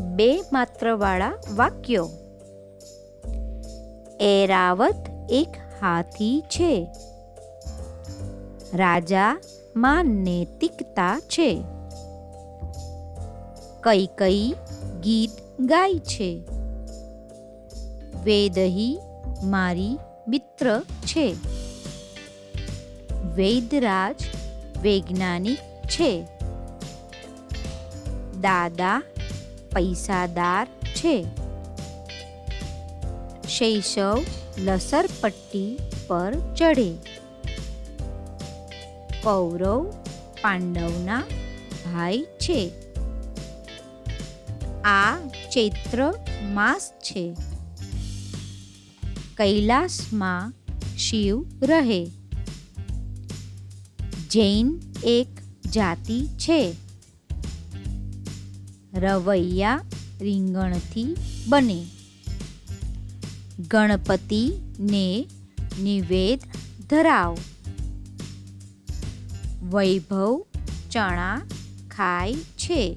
બે માત્રવાળા વાક્યો. એરાવત એક હાથી છે. રાજામાં નૈતિકતા છે. કઈ કઈ ગીત ગાય છે. વેદહી મારી મિત્ર છે. વૈદરાજ વૈજ્ઞાનિક છે. દાદા પૈસાદાર છે. શૈશવ લસરપટ્ટી પર ચઢે કૌરવ પાંડવના ભાઈ છે. આ ચૈત્ર માસ છે. કૈલાસમાં શિવ રહે. જૈન એક જાતિ છે. રવૈયા રીંગણથી બને. ગણપતિને નિવેદ ધરાવ. વૈભવ ચણા ખાય છે.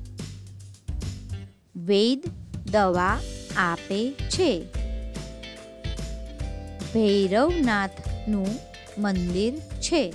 વેદ દવા આપે છે. ભૈરવનાથનું મંદિર છે.